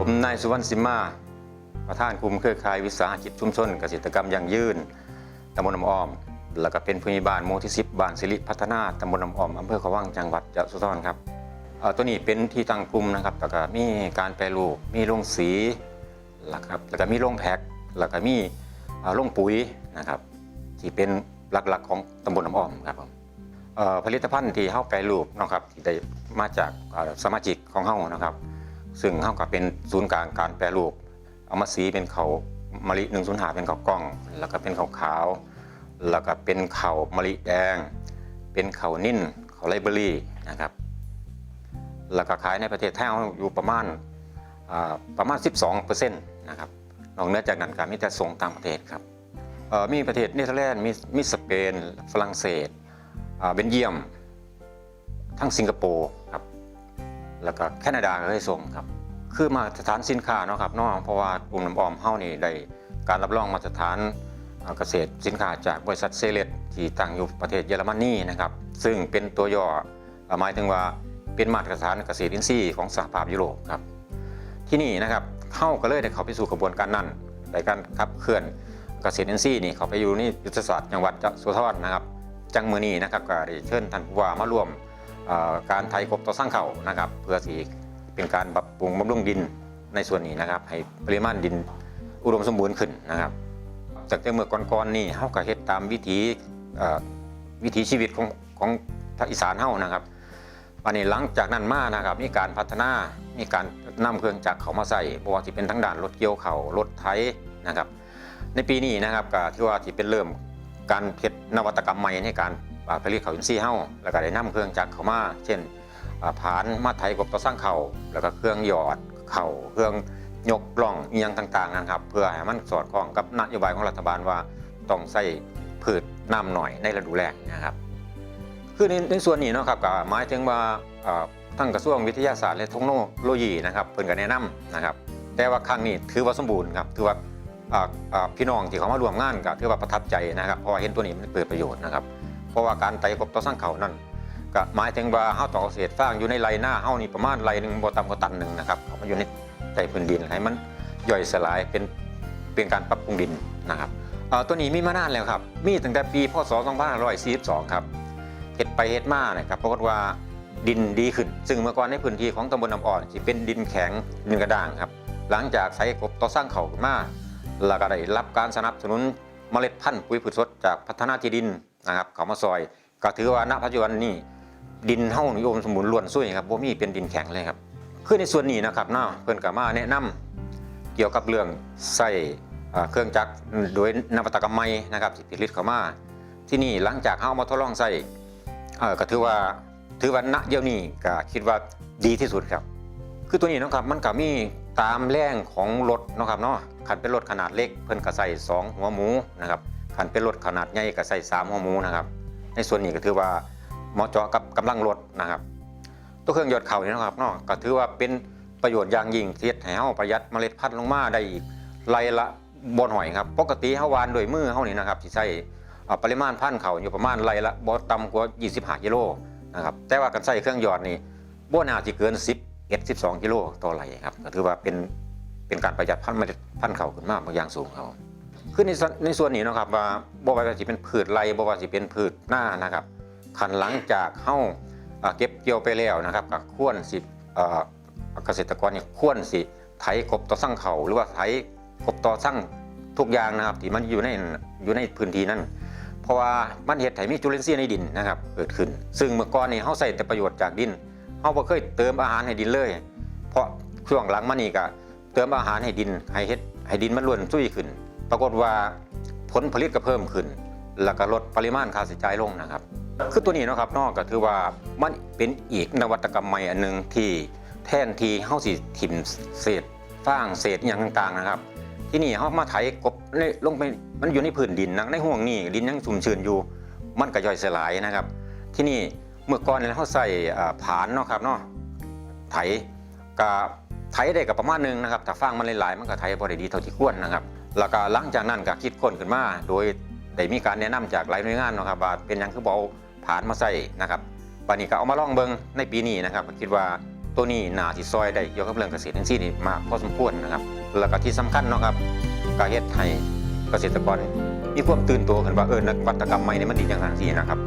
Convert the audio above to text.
ผมนายสุวรรณสิมมาประธานกลุ่มเครือข่ายวิสาหกิจชุมชนเกษตรกรรมยั่งยืนตำบลน้ำอ้อม แล้วก็เป็นผู้ใหญ่บ้านหมู่ที่10บ้านสิริพัฒนาตำบลน้ำอ้อมอำเภอขวังจังหวัดยะโสธรครับตัวนี้เป็นที่ตั้งกลุ่มนะครับแล้วก็มีการแปรรูปมีโรงสีแล้วครับแล้วก็มีโรงแพ็คแล้วก็มีโรงปุ๋ยนะครับ ที่เป็นหลักๆของตำบลน้ำอ้อมครับผมผลิตภัณฑ์ที่เข้าแปรรูปนะครับที่ได้มาจากสมาชิกของเฮานะครับ ซึ่งเฮาก็เป็นศูนย์กลางการแปรรูป เอามาสีเป็นเขามะลิ105เป็นเขากล้อง แล้วก็เป็นเขาขาว แล้วก็เป็นเขามะลิแดง เป็นเขานิ่นเขาไลเบอรี่นะครับ แล้วก็ขายในประเทศไทยอยู่ประมาณประมาณ 12%นะครับ นอกเหนือจากนั้นก็มีแต่ส่งต่างประเทศครับมีประเทศเนเธอร์แลนด์มีมีสเปน ฝรั่งเศสเบนเยียม ทั้งสิงคโปร์ครับ แล้วก็แคนาดาก็เคยส่งครับ คือมาตรฐานสินค้าเนาะครับเนาะเพราะว่ากลุ่มน้ำออมเฮานี่ได้การรับรองมาตรฐานเกษตรสินค้าจากบริษัทเซเลตที่ตั้งอยู่ประเทศเยอรมนีนะครับ ซึ่งเป็นตัวย่อหมายถึงว่าเป็นมาตรฐานเกษตรอินทรีย์ของสหภาพยุโรปครับ ที่นี่นะครับเข้าก็เลยได้เข้าไปสู่กระบวนการนั้นในการขับเคลื่อนเกษตรอินทรีย์นี่เขาไปอยู่นี่ยุทธศาสตร์จังหวัดยะโสธรนะครับ จังมือนี้นะครับก็ได้เชิญท่านผู้ว่ามาร่วม การไถกบต่อสร้างเขานะครับ เพื่อสีเป็นการปรับปรุงบำรุงดินในส่วนนี้นะครับ ให้ปริมาณดินอุดมสมบูรณ์ขึ้นนะครับ จากแต่เมื่อก่อนๆนี่เฮาก็เฮ็ดตามวิถีวิถีชีวิตของของภาคอีสานเฮานะครับวันนี้หลังจากนั้นมานะครับ มีการพัฒนา มีการนำเครื่องจักรเขามาใส่บ่ว่าสิเป็นทั้งด้านรถเกี่ยวเขารถไถนะครับ ในปีนี้นะครับก็ถือว่าที่เป็นเริ่มการเพ็ดนวัตกรรมใหม่ในการ อ่าผลิตข้าวอินทรีย์เฮ้าแล้วก็ได้นำเครื่องจักรเข้ามาเช่นอ่าผานมาไถกบต่อสร้างเข่าแล้วก็เครื่องหยอดเข่าเครื่องยกปล่องอียังต่างๆนะครับ เพื่อให้มันสอดคล้องกับนโยบายของรัฐบาลว่าต้องใส่พืชน้ำหน่อยในฤดูแล้งนะครับ คือในในส่วนนี้เนาะครับก็หมายถึงว่าทั้งกระทรวงวิทยาศาสตร์และเทคโนโลยีนะครับเพิ่นก็แนะนำนะครับ แต่ว่าครั้งนี้ถือว่าสมบูรณ์ครับถือว่าพี่น้องที่เขามาร่วมงานก็ถือว่าประทับใจนะครับเพราะเห็นตัวนี้มันเกิดประโยชน์นะครับ ราะว่าการไต่กบต่อสร้างเขานั่นก็หมายถึงว่าเฮาต่อเกษตรฟางอยู่ในไรหน้าเฮานี่ประมาณไรหนึ่งบ่ต่ำกว่าตันหนึ่งนะครับเขามาอยู่ในใต้พื้นดินให้มันย่อยสลายเป็นเป็นการปรับปรุงดินนะครับตัวนี้มีมานานแล้วครับ มีตั้งแต่ปีพศ 2542 ครับเฮ็ดไปเฮ็ดมานะครับปรากฏว่าดินดีขึ้น ซึ่งเมื่อก่อนในพื้นที่ของตำบลน้ำอ่อนที่เป็นดินแข็งดินกระด้างครับ หลังจากใช้กบต่อสร้างเขาขึ้นมาแล้วก็ได้รับการสนับสนุนเมล็ดพันธุ์ปุ๋ยพืชสดจากพัฒนาที่ดิน นะครับเขามาซอย ก็ถือว่าณปัจจุบันนี้ดินเฮานิยมสมบูรณ์ล้วนซุยครับบ่มีเป็นดินแข็งเลยครับคือในส่วนนี้นะครับเนาะเพิ่อนก็มาแนะนำเกี่ยวกับเรื่องใส่เครื่องจักรโดยนวัตกรรมใหม่นะครับที่ผลิตเข้ามาที่นี่หลังจากเฮามาทดลองใส่ก็ถือว่าถือว่าณเดี๋ยวนี้ก็คิดว่าดีที่สุดครับ คือตัวนี้นะครับมันก็มีตามแรงของรถนะครับเนาะขันเป็นรถขนาดเล็กเพิ่อนก็ใส่2หัวหมูนะครับ ขันเป็นรถขนาดใหญ่ก็ใส่3หัวหมูนะครับในส่วนนี้ก็ถือว่าเหมาะเจาะกับกำลังรถนะครับ ตัวเครื่องยอดเข่านี่นะครับเนาะก็ถือว่าเป็นประโยชน์อย่างยิ่งที่เฮ็ดให้เฮาประหยัดเมล็ดพันธุ์ลงมาได้อีกไรละบนหอยครับปกติเฮาวานด้วยมือเฮานี่นะครับสิใช้อ่ปริมาณพันธุ์เขาอยู่ประมาณไรละบ่ต่ำกว่า 25กิโลนะครับแต่ว่าการใช้เครื่องยอดนี่บ่น่าสิเกิน 10 1 12กิโลต่อไรครับก็ถือว่าเป็นเป็นการประหยัดพันธุ์เมล็ดพันธุ์เขาขึ้นมาบางอย่างสูงครับ คือในส่วนในส่วนนี้นะครับว่าบ่ว่าสิเป็นพืชไรบ่ว่าสิเป็นพืชหน้านะครับคันหลังจากเฮาอ่าเก็บเกี่ยวไปแล้วนะครับก็ควรสิเกษตรกรเนี่ยควรสิไถกบต่อสั่งเขาหรือว่าไถกบต่อสั่งทุกอย่างนะครับที่มันอยู่ในอยู่ในพื้นที่นั้น เพราะว่ามันเฮ็ดให้มีจุลินทรีย์ในดินนะครับเกิดขึ้น ซึ่งเมื่อก่อนนี่เฮาใส่แต่ประโยชน์จากดินเขาบ่เคยเติมอาหารให้ดินเลย เพราะช่วงหลังมานี่ก็เติมอาหารให้ดินให้เฮ็ดให้ดินมันล้วนซุยขึ้น ปรากฏว่าผลผลิตก็เพิ่มขึ้น แล้วก็ลดปริมาณค่าใช้จ่ายลงนะครับ คือตัวนี้นะครับนอกก็ถือว่ามันเป็นอีกนวัตกรรมใหม่อันหนึงที่แทนที่เฮาสิถิ่มเศษฟางเศษอย่างต่างๆนะครับ ที่นี่เฮามาไถกบในลงไปมันอยู่ในพื้นดินนะในห่วงนี้ดินยังชุ่มชื้นอยู่ มันก็ย่อยสลายนะครับ ที่นี่เมื่อก่อนเนี่ยเขาใส่ผานเนาะครับเนาะไถก็ไถได้กับประมาณหนึงนะครับถ้าฟางมันหลายๆมันก็ไถพอได้ดีเท่าที่ควรนะครับ แล้วก็หลังจากนั้นก็คิดค้นขึ้นมา โดยได้มีการแนะนำจากหลายหน่วยงานนะครับว่าเป็นหยังคือบ่เอาผ่านมาใส่นะครับวันนี้ก็เอามาลองเบิงในปีนี้นะครับคิดว่าตัวนี้น่าสิซอยได้เกี่ยวกับเรื่องเกษตรอินทรีย์นี่มากพอสมควรนะครับ แล้วก็ที่สำคัญเนาะครับก็เฮ็ดให้เกษตรกรมีความตื่นตัวกันว่าเออนวัตกรรมใหม่นี่มันดีจังซั่นซี่นะครับ